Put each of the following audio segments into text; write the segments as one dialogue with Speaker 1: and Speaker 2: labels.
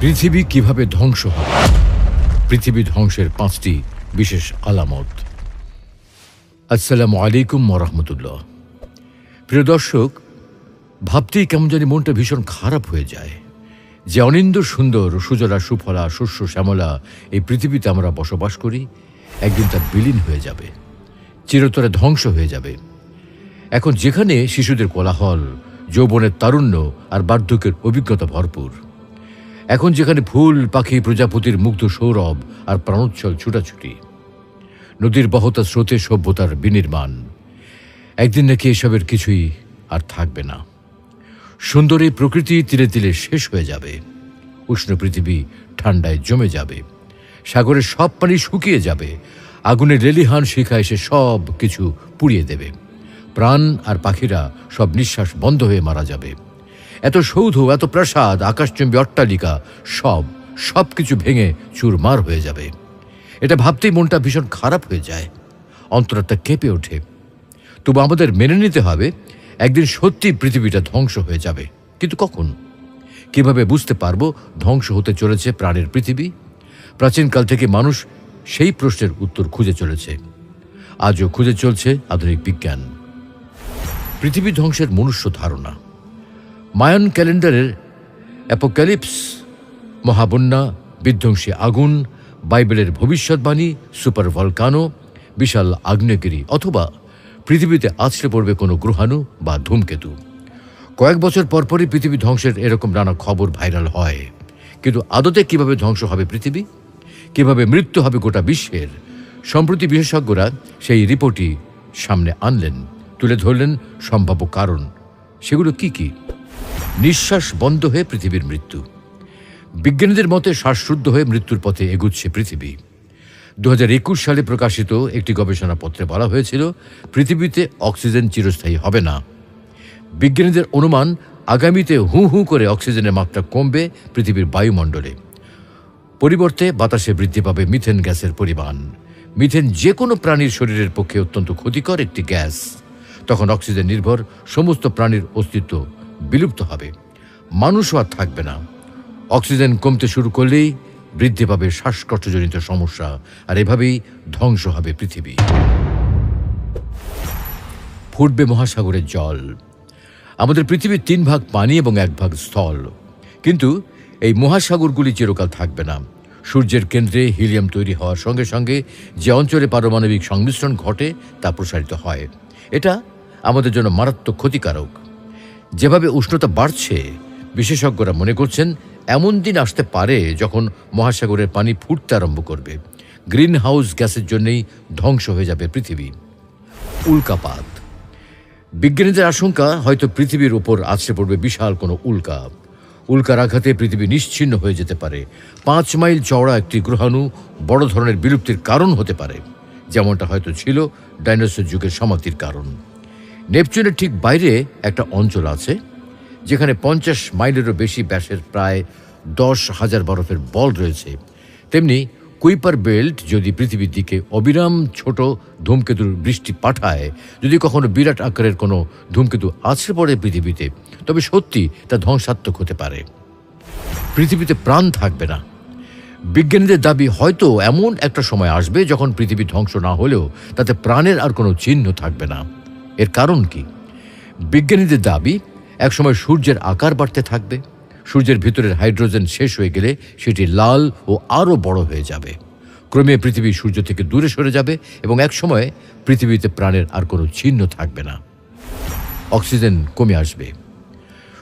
Speaker 1: পৃথিবী কীভাবে ধ্বংস হবে পৃথিবী ধ্বংসের পাঁচটি বিশেষ আলামত। আসসালামু আলাইকুম মরহমতুল্লাহ প্রিয় দর্শক, ভাবতেই কেমন জানি মনটা ভীষণ খারাপ হয়ে যায় যে অনিন্দ সুন্দর, সুজলা, সুফলা, শস্য, শ্যামলা এই পৃথিবীতে আমরা বসবাস করি, একদিন তা বিলীন হয়ে যাবে, চিরতরে ধ্বংস হয়ে যাবে। এখন যেখানে শিশুদের কোলাহল, যৌবনের তারুণ্য আর বার্ধক্যের অভিজ্ঞতা ভরপুর এখন যেখানে ফুল পাখি, প্রজাপতির মুগ্ধ সৌরভ আর প্রাণোচ্ছল ছুটাছুটি। নদীর বহতা স্রোতে সভ্যতার বিনির্মাণ। একদিন নাকি এসবের কিছুই আর থাকবে না। সুন্দর প্রকৃতি তিলে তিলে শেষ হয়ে যাবে। উষ্ণ পৃথিবী ঠান্ডায় জমে যাবে। সাগরের সব পানি শুকিয়ে যাবে। আগুনে লেলিহান শিখা এসে সব কিছু পুড়িয়ে দেবে। প্রাণ আর পাখিরা সব নিঃশ্বাস বন্ধ হয়ে মারা যাবে। এত সৌধ, এত প্রাসাদ, আকাশচুম্বী অট্টালিকা, সব সব কিছু ভেঙে চুরমার হয়ে যাবে। এটা ভাবতেই মনটা ভীষণ খারাপ হয়ে যায়। অন্তরটা কেঁপে ওঠে। তবু আমাদের মেনে নিতে হবে, একদিন সত্যি পৃথিবীটা ধ্বংস হয়ে যাবে। কিন্তু কখন? কীভাবে বুঝতে পারব ধ্বংস হতে চলেছে প্রাণের পৃথিবী? প্রাচীনকাল থেকে মানুষ সেই প্রশ্নের উত্তর খুঁজে চলেছে। আজও খুঁজে চলছে আধুনিক বিজ্ঞান। পৃথিবী ধ্বংসের মনুষ্য ধারণা। মায়ান ক্যালেন্ডারের অ্যাপোক্যালিপস, মহাবন্যা, বিধ্বংসী আগুন, বাইবেলের ভবিষ্যৎবাণী, সুপার ভলকানো, বিশাল আগ্নেয়গিরি অথবা পৃথিবীতে আছড়ে পড়বে কোনো গ্রহাণু বা ধূমকেতু। কয়েক বছর পরপরই পৃথিবী ধ্বংসের এরকম নানা খবর ভাইরাল হয়। কিন্তু আদতে কীভাবে ধ্বংস হবে পৃথিবী? কীভাবে মৃত্যু হবে গোটা বিশ্বের? সম্প্রতি বিশেষজ্ঞরা সেই রিপোর্টই সামনে আনলেন, তুলে ধরলেন সম্ভাব্য কারণ। সেগুলো কি কি? নিঃশ্বাস বন্ধ হয়ে পৃথিবীর মৃত্যু। বিজ্ঞানীদের মতে শ্বাসরুদ্ধ হয়ে মৃত্যুর পথে এগুচ্ছে পৃথিবী। দু হাজার একুশ সালে প্রকাশিত একটি গবেষণাপত্রে বলা হয়েছিল, পৃথিবীতে অক্সিজেন চিরস্থায়ী হবে না। বিজ্ঞানীদের অনুমান, আগামীতে হু হু করে অক্সিজেনের মাত্রা কমবে পৃথিবীর বায়ুমণ্ডলে। পরিবর্তে বাতাসে বৃদ্ধি পাবে মিথেন গ্যাসের পরিমাণ। মিথেন যে কোনো প্রাণীর শরীরের পক্ষে অত্যন্ত ক্ষতিকর একটি গ্যাস। তখন অক্সিজেন নির্ভর সমস্ত প্রাণীর অস্তিত্ব বিলুপ্ত হবে। মানুষও আর থাকবে না। অক্সিজেন কমতে শুরু করলেই বৃদ্ধি পাবে শ্বাসকষ্টজনিত সমস্যা, আর এভাবেই ধ্বংস হবে পৃথিবী। ফুটবে মহাসাগরের জল। আমাদের পৃথিবীর তিন ভাগ পানি এবং এক ভাগ স্থল। কিন্তু এই মহাসাগরগুলি চিরকাল থাকবে না। সূর্যের কেন্দ্রে হিলিয়াম তৈরি হওয়ার সঙ্গে সঙ্গে যে অঞ্চলে পারমাণবিক সংমিশ্রণ ঘটে তা প্রসারিত হয়। এটা আমাদের জন্য মারাত্মক ক্ষতিকারক। যেভাবে উষ্ণতা বাড়ছে, বিশেষজ্ঞরা মনে করছেন এমন দিন আসতে পারে যখন মহাসাগরের পানি ফুটতে আরম্ভ করবে। গ্রিন হাউস গ্যাসের জন্যই ধ্বংস হয়ে যাবে পৃথিবী। উল্কাপাত। বিজ্ঞানীদের আশঙ্কা, হয়তো পৃথিবীর উপর আছড়ে পড়বে বিশাল কোনো উল্কা। উল্কার আঘাতে পৃথিবী নিশ্চিন্ন হয়ে যেতে পারে। পাঁচ মাইল চওড়া একটি গ্রহাণু বড় ধরনের বিলুপ্তির কারণ হতে পারে। যেমনটা হয়তো ছিল ডাইনোসর যুগের সমাপ্তির কারণ। নেপচুনের ঠিক বাইরে একটা অঞ্চল আছে, যেখানে পঞ্চাশ মাইলেরও বেশি ব্যাসের প্রায় দশ হাজার বরফের বল রয়েছে। তেমনি কুইপার বেল্ট যদি পৃথিবীর দিকে অবিরাম ছোট ধূমকেতুর বৃষ্টি পাঠায়, যদি কখনো বিরাট আকারের কোনো ধূমকেতু আছড়ে পড়ে পৃথিবীতে, তবে সত্যি তা ধ্বংসাত্মক হতে পারে। পৃথিবীতে প্রাণ থাকবে না। বিজ্ঞানীদের দাবি হয়তো এমন একটা সময় আসবে যখন পৃথিবী ধ্বংস না হলেও তাতে প্রাণের আর কোনো চিহ্ন থাকবে না। এর কারণ কি? বিজ্ঞানীদের দাবি, একসময় সূর্যের আকার বাড়তে থাকবে। সূর্যের ভিতরের হাইড্রোজেন শেষ হয়ে গেলে সেটি লাল ও আরও বড় হয়ে যাবে। ক্রমে পৃথিবী সূর্য থেকে দূরে সরে যাবে এবং একসময় পৃথিবীতে প্রাণের আর কোনো চিহ্ন থাকবে না। অক্সিজেন কমে আসবে।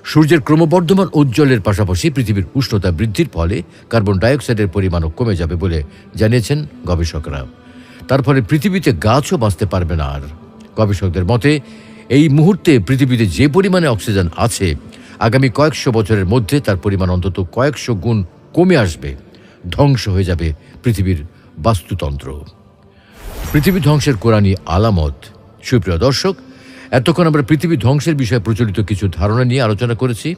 Speaker 1: সূর্যের ক্রমবর্ধমান উজ্জ্বলের পাশাপাশি পৃথিবীর উষ্ণতা বৃদ্ধির ফলে কার্বন ডাইঅক্সাইডের পরিমাণও কমে যাবে বলে জানিয়েছেন গবেষকরা। তার ফলে পৃথিবীতে গাছও বাঁচতে পারবে না আর। গবেষকদের মতে, এই মুহূর্তে পৃথিবীতে যে পরিমাণে অক্সিজেন আছে, আগামী কয়েকশো বছরের মধ্যে তার পরিমাণ অন্তত কয়েকশো গুণ কমে আসবে। ধ্বংস হয়ে যাবে পৃথিবীর বাস্তুতন্ত্র। পৃথিবী ধ্বংসের কোরআনী আলামত। সুপ্রিয় দর্শক, এতক্ষণ আমরা পৃথিবী ধ্বংসের বিষয়ে প্রচলিত কিছু ধারণা নিয়ে আলোচনা করেছি।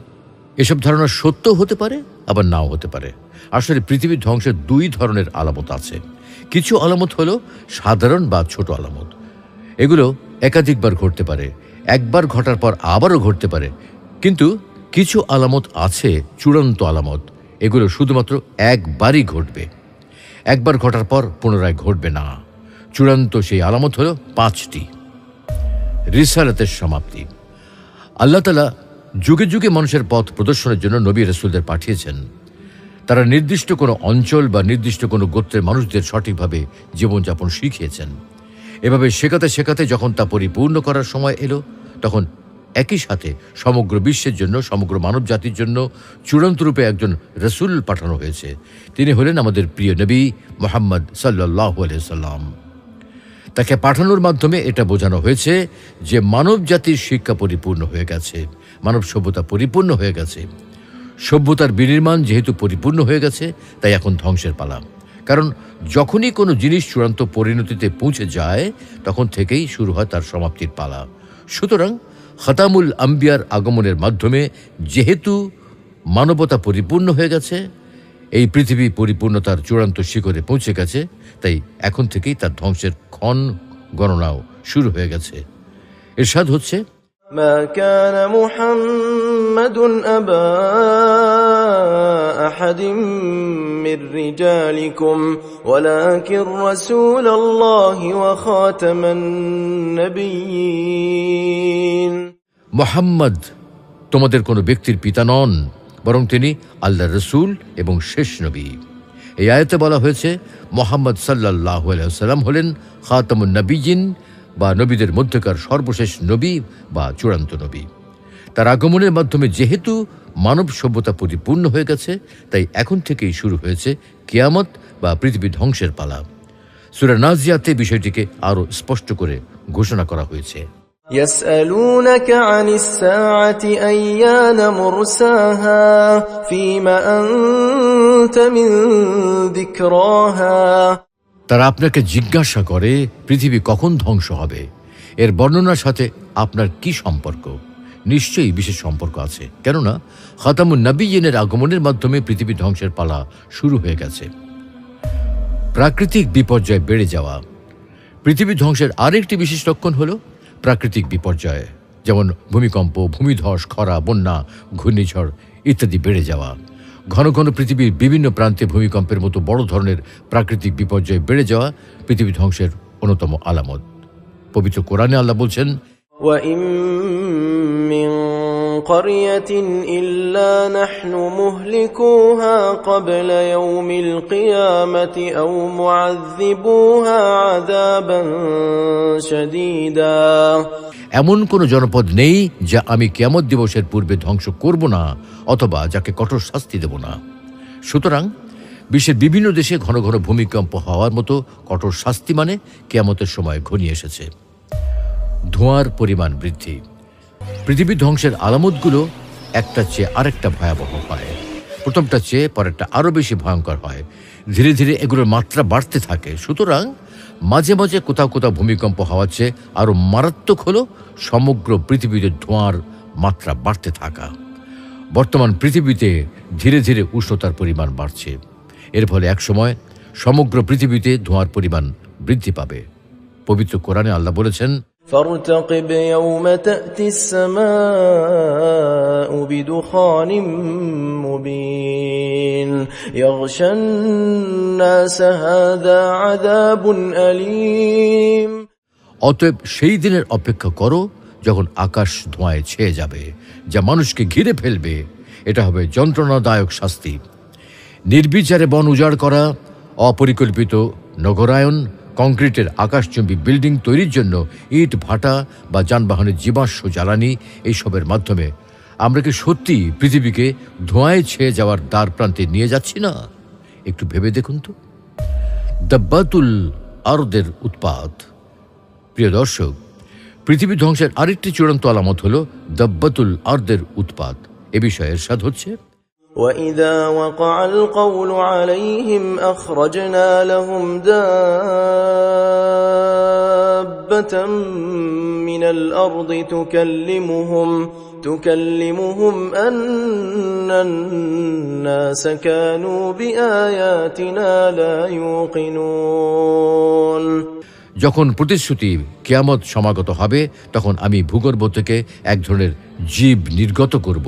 Speaker 1: এসব ধারণা সত্য হতে পারে, আবার নাও হতে পারে। আসলে পৃথিবী ধ্বংসের দুই ধরনের আলামত আছে। কিছু আলামত হলো সাধারণ বা ছোট আলামত। এগুলো একাধিকবার ঘটতে পারে। একবার ঘটার পর আবারও ঘটতে পারে। কিন্তু কিছু আলামত আছে, চূড়ান্ত আলামত। এগুলো শুধুমাত্র একবারই ঘটবে। একবার ঘটার পর পুনরায় ঘটবে না। চূড়ান্ত সেই আলামত হলো পাঁচটি। রিসালাতের সমাপ্তি। আল্লাহ তালা যুগে যুগে মানুষের পথ প্রদর্শনের জন্য নবী রসুলদের পাঠিয়েছেন। তারা নির্দিষ্ট কোনো অঞ্চল বা নির্দিষ্ট কোনো গোত্রের মানুষদের সঠিকভাবে জীবনযাপন শিখিয়েছেন। এভাবে শেখাতে শেখাতে যখন তা পরিপূর্ণ করার সময় এলো, তখন একই সাথে সমগ্র বিশ্বের জন্য, সমগ্র মানব জাতির জন্য চূড়ান্ত রূপে একজন রসুল পাঠানো হয়েছে। তিনি হলেন আমাদের প্রিয় নবী মোহাম্মদ সাল্লাহ সাল্লাম তাকে পাঠানোর মাধ্যমে এটা বোঝানো হয়েছে যে মানব জাতির শিক্ষা পরিপূর্ণ হয়ে গেছে, মানব সভ্যতা পরিপূর্ণ হয়ে গেছে। সভ্যতার বিনির্মাণ যেহেতু পরিপূর্ণ হয়ে গেছে, তাই এখন ধ্বংসের পালা। কারণ যখনই কোনো জিনিস চূড়ান্ত পরিণতিতে পৌঁছে যায়, তখন থেকেই শুরু হয় তার সমাপ্তির পালা। সুতরাং হতামুল আম্বিয়ার আগমনের মাধ্যমে যেহেতু মানবতা পরিপূর্ণ হয়ে গেছে, এই পৃথিবী পরিপূর্ণতার চূড়ান্ত শিখরে পৌঁছে গেছে, তাই এখন থেকেই তার ধ্বংসের ক্ষণ গণনাও শুরু হয়ে গেছে। এরশাদ হচ্ছে
Speaker 2: ما كان محمد أبا أحد من رجالكم ولكن رسول الله وخاتم النبيين
Speaker 1: মোহাম্মদ তোমাদের কোনো ব্যক্তির পিতা নন বরং তিনি আল্লাহ রসুল এবং শেষ নবী এই আয়তে বলা হয়েছে মোহাম্মদ সাল্লাহ সাল্লাম হলেন খাতামুন নবীজিন বা নবীদের মধ্যকার সর্বশেষ নবী বা চূড়ান্ত নবী তার আগমনের মাধ্যমে যেহেতু মানব সভ্যতা পরিপূর্ণ হয়ে গেছে তাই এখন থেকেই শুরু হয়েছে কিয়ামত বা পৃথিবী ধ্বংসের পালা সুরা নাজিয়াতে বিষয়টিকে আরও স্পষ্ট করে ঘোষণা করা হয়েছে
Speaker 2: يسألونك عن الساعة أيان مرساها فيما أنت من ذكراها
Speaker 1: তারা আপনাকে জিজ্ঞাসা করে, পৃথিবী কখন ধ্বংস হবে? এর বর্ণনার সাথে আপনার কি সম্পর্ক? নিশ্চয়ই বিশেষ সম্পর্ক আছে। কেননা, খাতামুন নবীনের আগমনের মাধ্যমে পৃথিবী ধ্বংসের পালা শুরু হয়ে গেছে। প্রাকৃতিক বিপর্যয় বেড়ে যাওয়া। পৃথিবী ধ্বংসের আরেকটি বিশেষ লক্ষণ হল প্রাকৃতিক বিপর্যয়, যেমন ভূমিকম্প, ভূমিধস, খরা, বন্যা, ঘূর্ণিঝড় ইত্যাদি বেড়ে যাওয়া। ঘন ঘন পৃথিবীর বিভিন্ন প্রান্তে ভূমিকম্পের মতো বড় ধরনের প্রাকৃতিক বিপর্যয় বেড়ে যাওয়া পৃথিবী ধ্বংসের অন্যতম আলামত। পবিত্র কোরআনে আল্লাহ বলছেন
Speaker 2: قرية إلا نحن مهلكوها قبل يوم القيامة أو معذبوها عذابا شديدا
Speaker 1: এমন কোনো জনপদ নেই যা আমি কিয়ামত দিবসের পূর্বে ধ্বংস করব না অথবা যাকে কঠোর শাস্তি দেব না সুতরাং বিশ্বের বিভিন্ন দেশে ঘন ঘন ভূমিকম্প হওয়ার মতো কঠোর শাস্তি মানে কেয়ামতের সময় ঘনিয়ে এসেছে ধোঁয়ার পরিমাণ বৃদ্ধি পৃথিবী ধ্বংসের আলামতগুলো একটা চেয়ে আরেকটা ভয়াবহ হয়। প্রথমটা চেয়ে পরেরটা আরও বেশি ভয়ঙ্কর হয়। ধীরে ধীরে এগুলোর মাত্রা বাড়তে থাকে। সুতরাং মাঝে মাঝে কোথাও কোথাও ভূমিকম্প হওয়ার চেয়ে আরও মারাত্মক হলো সমগ্র পৃথিবীতে ধোঁয়ার মাত্রা বাড়তে থাকা। বর্তমান পৃথিবীতে ধীরে ধীরে উষ্ণতার পরিমাণ বাড়ছে। এর ফলে একসময় সমগ্র পৃথিবীতে ধোঁয়ার পরিমাণ বৃদ্ধি পাবে। পবিত্র কোরআনে আল্লাহ বলেছেন
Speaker 2: فارتقب يوم تأتي السماء بدخان مبين يغشى الناس هذا عذاب أليم
Speaker 1: অতএব সেই দিনের অপেক্ষা করো যখন আকাশ ধোঁয়ায় ছেয়ে যাবে যা মানুষকে ঘিরে ফেলবে এটা হবে যন্ত্রণাদায়ক শাস্তি নির্বিচারে বন উজাড় করা অপরিকল্পিত নগরায়ন কংক্রিটের আকাশচুম্বী বিল্ডিং তৈরির জন্য ইট, ভাটা বা যানবাহনের জীবাশ্ম জ্বালানি এইসবের মাধ্যমে। আমরা কি সত্যি পৃথিবীকে ধোঁয়ায় ছেয়ে যাওয়ার দ্বার প্রান্তে নিয়ে যাচ্ছি না? একটু ভেবে দেখুন তো। দাব্বাতুল আরদের উৎপাত। প্রিয় দর্শক, পৃথিবী ধ্বংসের আরেকটি চূড়ান্ত আলামত হল দাব্বাতুল আর্দের উৎপাত। এ বিষয়ে এরশাদ হচ্ছে।
Speaker 2: وإذا وقع القول عليهم أخرجنا لهم دابة من الأرض تكلمهم تكلمهم أن الناس كانوا بآياتنا لا يوقنون
Speaker 1: যখন প্রতিশ্রুতি কেয়ামত সমাগত হবে তখন আমি ভূগর্ভ থেকে এক ধরনের জীব নির্গত করব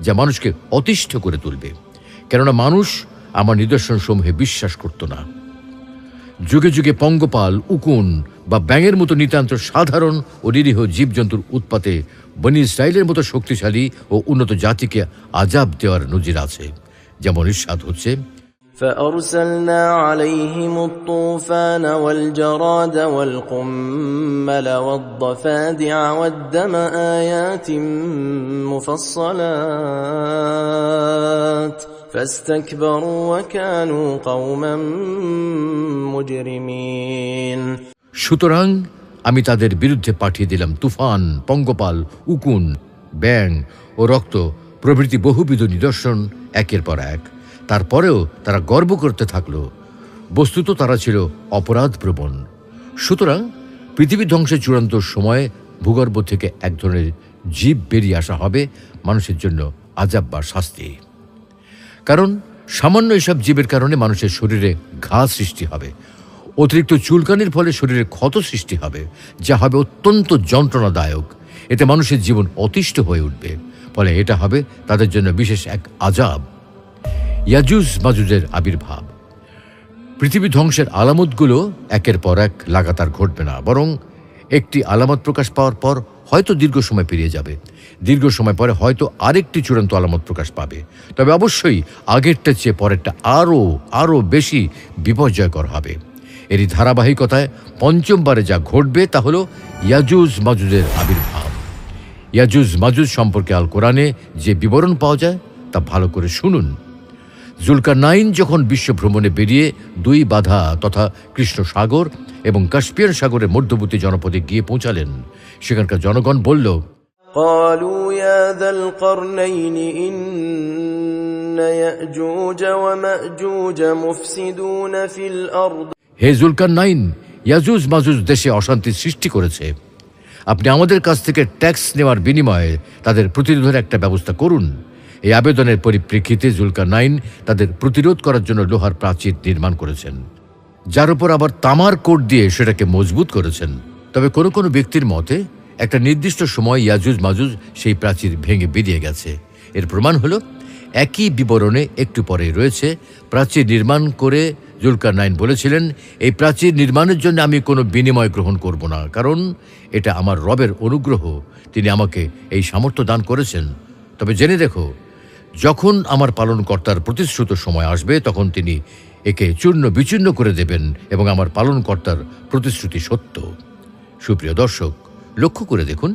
Speaker 1: যা মানুষকে অতিষ্ঠ করে তুলবে। কেননা মানুষ আমার নিদর্শন সমূহে বিশ্বাস করত না। যুগে যুগে পঙ্গপাল, উকুন বা ব্যাঙের মতো নিতান্ত সাধারণ ও নিরীহ জীবজন্তুর উৎপাতে বনি ইসরায়েলের মতো শক্তিশালী ও উন্নত জাতিকে আজাব দেওয়ার নজির আছে। যেমন ইস্বাদ হচ্ছে
Speaker 2: فأرسلنا عليهم الطوفان والجراد والقمل والضفادع والدم آيات مفصلات فاستكبروا وكانوا قوما مجرمين
Speaker 1: সুতরাং আমি তাদের বিরুদ্ধে পাঠিয়ে দিলাম তুফান পঙ্গপাল উকুন ব্যাং ও রক্ত প্রভৃতি বহুবিধ নিদর্শন একের পর এক তারপরেও তারা গর্ব করতে থাকল। বস্তুত তারা ছিল অপরাধ প্রবণ সুতরাং পৃথিবী ধ্বংসের চূড়ান্ত সময়ে ভূগর্ভ থেকে এক ধরনের জীব বেরিয়ে আসা হবে মানুষের জন্য আজাব বা শাস্তি। কারণ সামান্য এসব জীবের কারণে মানুষের শরীরে ঘা সৃষ্টি হবে। অতিরিক্ত চুলকানির ফলে শরীরে ক্ষত সৃষ্টি হবে, যা হবে অত্যন্ত যন্ত্রণাদায়ক। এতে মানুষের জীবন অতিষ্ঠ হয়ে উঠবে। ফলে এটা হবে তাদের জন্য বিশেষ এক আজাব। ইয়াজুজ মাজুজের আবির্ভাব। পৃথিবী ধ্বংসের আলামতগুলো একের পর এক লাগাতার ঘটবে না, বরং একটি আলামত প্রকাশ পাওয়ার পর হয়তো দীর্ঘ সময় পেরিয়ে যাবে। দীর্ঘ সময় পরে হয়তো আরেকটি চূড়ান্ত আলামত প্রকাশ পাবে। তবে অবশ্যই আগেরটা চেয়ে পরেরটা আরও আরও বেশি বিপর্যয়কর হবে। এরই ধারাবাহিকতায় পঞ্চমবারে যা ঘটবে তা হলো ইয়াজুজ মাজুজের আবির্ভাব। ইয়াজুজ মাজুজ সম্পর্কে আল কোরআনে যে বিবরণ পাওয়া যায়, তা ভালো করে শুনুন। জুলকার নাইন যখন বিশ্ব ভ্রমণে বেরিয়ে দুই বাধা তথা কৃষ্ণ সাগর এবং কাশ্মীর সাগরের মধ্যবর্তী জনপদে গিয়ে পৌঁছালেন সেখানকার জনগণ বলল
Speaker 2: قالوا يا ذا القرنين إن يأجوج ومأجوج مفسدون في الأرض
Speaker 1: হে জুলকার নাইন ইয়াজুজ মাজুজ দেশে অশান্তি সৃষ্টি করেছে আপনি আমাদের কাছ থেকে ট্যাক্স নেওয়ার বিনিময়ে তাদের প্রতিরোধের একটা ব্যবস্থা করুন এই আবেদনের পরিপ্রেক্ষিতে জুলকার নাইন তাদের প্রতিরোধ করার জন্য লোহার প্রাচীর নির্মাণ করেছেন। যার উপর আবার তামার কোট দিয়ে সেটাকে মজবুত করেছেন। তবে কোনো কোনো ব্যক্তির মতে, একটা নির্দিষ্ট সময় ইয়াজুজ মাজুজ সেই প্রাচীর ভেঙে বেরিয়ে গেছে। এর প্রমাণ হলো, একই বিবরণে একটু পরে রয়েছে, প্রাচীর নির্মাণ করে জুলকার নাইন বলেছিলেন, এই প্রাচীর নির্মাণের জন্য আমি কোনো বিনিময় গ্রহণ করব না, কারণ এটা আমার রবের অনুগ্রহ। তিনি আমাকে এই সামর্থ্য দান করেছেন। তবে জেনে দেখো যখন আমার পালনকর্তার প্রতিশ্রুত সময় আসবে, তখন তিনি একে চূর্ণ বিচূর্ণ করে দেবেন এবং আমার পালনকর্তার প্রতিশ্রুতি সত্য। সুপ্রিয় দর্শক, লক্ষ্য করে দেখুন,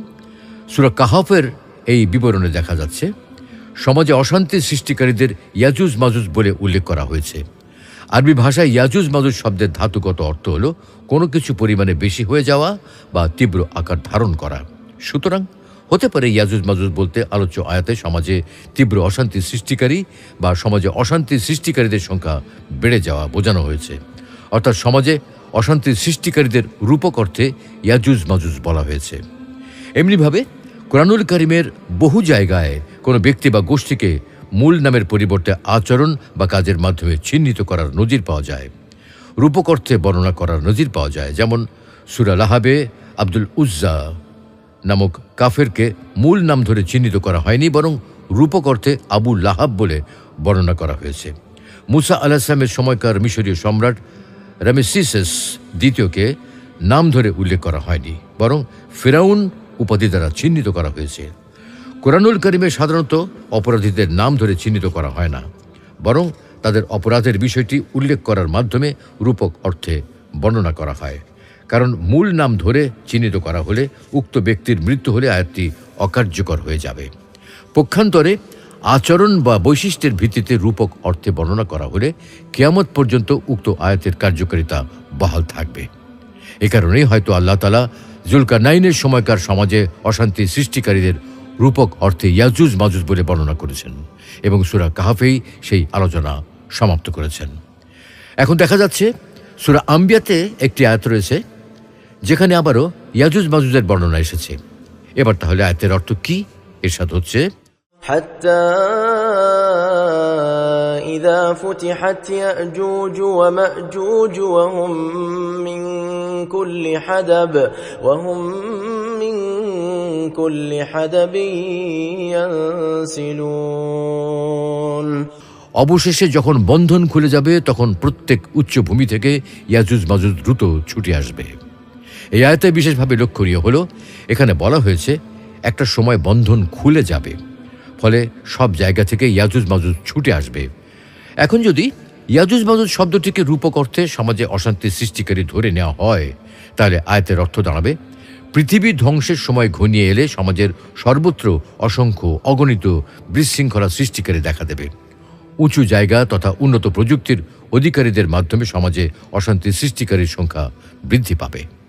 Speaker 1: সুরা কাহাফের এই বিবরণে দেখা যাচ্ছে, সমাজে অশান্তি সৃষ্টিকারীদের ইয়াজুজ মাজুজ বলে উল্লেখ করা হয়েছে। আরবি ভাষায় ইয়াজুজ মাজুজ শব্দের ধাতুগত অর্থ হল কোনো কিছু পরিমাণে বেশি হয়ে যাওয়া বা তীব্র আকার ধারণ করা। সুতরাং হতে পারে ইয়াজুজ মাজুজ বলতে আলোচ্য আয়াতে সমাজে তীব্র অশান্তি সৃষ্টিকারী বা সমাজে অশান্তি সৃষ্টিকারীদের সংখ্যা বেড়ে যাওয়া বোঝানো হয়েছে। অর্থাৎ সমাজে অশান্তি সৃষ্টিকারীদের রূপক অর্থে ইয়াজুজ মাজুজ বলা হয়েছে। এমনিভাবে কোরআনুল কারিমের বহু জায়গায় কোনো ব্যক্তি বা গোষ্ঠীকে মূল নামের পরিবর্তে আচরণ বা কাজের মাধ্যমে চিহ্নিত করার নজির পাওয়া যায়। রূপক অর্থে বর্ণনা করার নজির পাওয়া যায়। যেমন সুরা লাহাবে আব্দুল উজ্জা নামক কাফেরকে মূল নাম ধরে চিহ্নিত করা হয়নি, বরং রূপক অর্থে আবু লাহাব বলে বর্ণনা করা হয়েছে। মুসা আলাহিসামের সময়কার মিশরীয় সম্রাট রামেসিসেস দ্বিতীয়কে নাম ধরে উল্লেখ করা হয়নি, বরং ফেরাউন উপাধি দ্বারা চিহ্নিত করা হয়েছে। কোরআনুল করিমে সাধারণত অপরাধীদের নাম ধরে চিহ্নিত করা হয় না, বরং তাদের অপরাধের বিষয়টি উল্লেখ করার মাধ্যমে রূপক অর্থে বর্ণনা করা হয়। কারণ মূল নাম ধরে চিহ্নিত করা হলে উক্ত ব্যক্তির মৃত্যু হলে আয়াতটি অকার্যকর হয়ে যাবে। পক্ষান্তরে আচরণ বা বৈশিষ্ট্যের ভিত্তিতে রূপক অর্থে বর্ণনা করা হলে কেয়ামত পর্যন্ত উক্ত আয়াতের কার্যকারিতা বহাল থাকবে। এ কারণেই হয়তো আল্লাহ তালা জুলকা নাইনের সময়কার সমাজে অশান্তি সৃষ্টিকারীদের রূপক অর্থে ইয়াজুজ মাজুজ বলে বর্ণনা করেছেন এবং সুরা কাহাফেই সেই আলোচনা সমাপ্ত করেছেন। এখন দেখা যাচ্ছে সুরা আম্বিয়াতে একটি আয়াত রয়েছে যেখানে আবারও ইয়াজুজ মাজুজের বর্ণনা এসেছে। এবার তাহলে আয়তের অর্থ কি? এরশাদ হচ্ছে
Speaker 2: إذا فتحت يأجوج ومأجوج وهم من كل حدب وهم من كل حدب ينسلون
Speaker 1: অবশেষে যখন বন্ধন খুলে যাবে তখন প্রত্যেক উচ্চভূমি থেকে ইয়াজুজ মাজুজ দ্রুত ছুটে আসবে। এই আয়তে বিশেষভাবে লক্ষণীয় হলো, এখানে বলা হয়েছে, একটা সময় বন্ধন খুলে যাবে, ফলে সব জায়গা থেকে ইয়াজুজ মাজুজ ছুটে আসবে। এখন যদি ইয়াজুজ মাজুজ শব্দটিকে রূপক অর্থে সমাজে অশান্তি সৃষ্টিকারী ধরে নেওয়া হয়, তাহলে আয়তের অর্থ দাঁড়াবে, পৃথিবী ধ্বংসের সময় ঘনিয়ে এলে সমাজের সর্বত্র অসংখ্য অগণিত বিশৃঙ্খলা সৃষ্টিকারী দেখা দেবে। উঁচু জায়গা তথা উন্নত প্রযুক্তির অধিকারীদের মাধ্যমে সমাজে অশান্তি সৃষ্টিকারীর সংখ্যা বৃদ্ধি পাবে।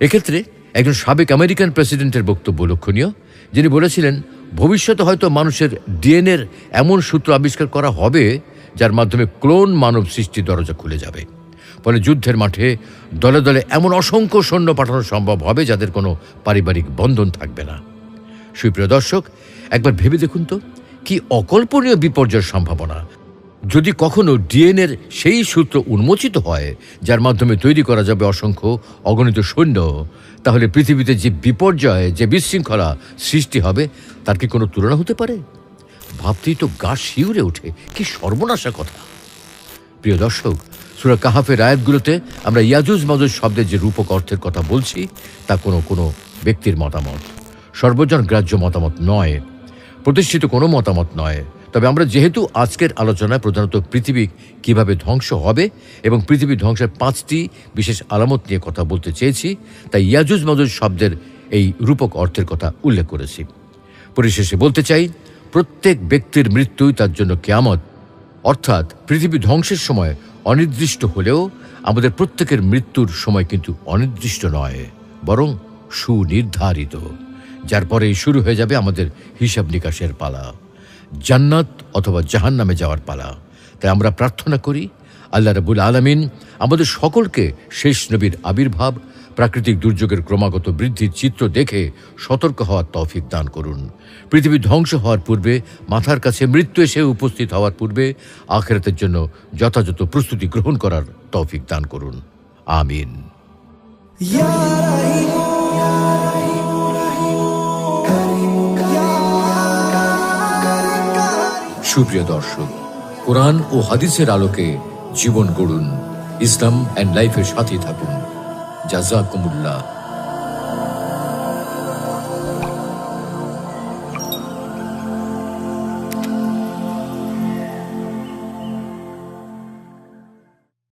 Speaker 1: এক্ষেত্রে একজন সাবেক আমেরিকান প্রেসিডেন্টের বক্তব্য লক্ষণীয়, যিনি বলেছিলেন, ভবিষ্যতে হয়তো মানুষের ডিএনএর এমন সূত্র আবিষ্কার করা হবে যার মাধ্যমে ক্লোন মানব সৃষ্টির দরজা খুলে যাবে। ফলে যুদ্ধের মাঠে দলে দলে এমন অসংখ্য সৈন্য পাঠানো সম্ভব হবে যাদের কোনো পারিবারিক বন্ধন থাকবে না। সুপ্রিয় দর্শক, একবার ভেবে দেখুন তো, কি অকল্পনীয় বিপর্যয়ের সম্ভাবনা। যদি কখনো ডিএনএর সেই সূত্র উন্মোচিত হয়, যার মাধ্যমে তৈরি করা যাবে অসংখ্য অগণিত সৈন্য, তাহলে পৃথিবীতে যে বিপর্যয়, যে বিশৃঙ্খলা সৃষ্টি হবে, তার কি কোনো তুলনা হতে পারে? ভাবতেই তো গা শিউরে ওঠে, কি সর্বনাশা কথা। প্রিয় দর্শক, সুরা কাহাফের আয়াতগুলোতে আমরা ইয়াজুজ মাজুজ শব্দের যে রূপক অর্থের কথা বলছি, তা কোনো কোনো ব্যক্তির মতামত। সর্বজন গ্রাহ্য মতামত নয়, প্রতিষ্ঠিত কোনো মতামত নয়। তবে আমরা যেহেতু আজকের আলোচনায় প্রধানত পৃথিবী কীভাবে ধ্বংস হবে এবং পৃথিবী ধ্বংসের পাঁচটি বিশেষ আলামত নিয়ে কথা বলতে চেয়েছি, তাই ইয়াজুজ মাজুজ শব্দের এই রূপক অর্থের কথা উল্লেখ করেছি। পরিশেষে বলতে চাই, প্রত্যেক ব্যক্তির মৃত্যুই তার জন্য কেয়ামত, অর্থাৎ পৃথিবী ধ্বংসের সময় অনির্দিষ্ট হলেও আমাদের প্রত্যেকের মৃত্যুর সময় কিন্তু অনির্দিষ্ট নয়, বরং সুনির্ধারিত, যার পরেই শুরু হয়ে যাবে আমাদের হিসাব নিকাশের পালা। জান্নাত অথবা জাহান নামে যাওয়ার পালা। তাই আমরা প্রার্থনা করি, আল্লাহ রাবুল আলমিন আমাদের সকলকে শেষ নবীর আবির্ভাব, প্রাকৃতিক দুর্যোগের ক্রমাগত বৃদ্ধির চিত্র দেখে সতর্ক হওয়ার তৌফিক দান করুন। পৃথিবী ধ্বংস হওয়ার পূর্বে, মাথার কাছে মৃত্যু এসে উপস্থিত হওয়ার পূর্বে, আখেরাতের জন্য যথাযথ প্রস্তুতি গ্রহণ করার তৌফিক দান করুন। আমিন। সুপ্রিয় দর্শক কোরআন ও হাদিসের আলোকে জীবন গড়ুন ইসলাম অ্যান্ড লাইফের সাথে থাকুন। জাজাকুমুল্লাহ।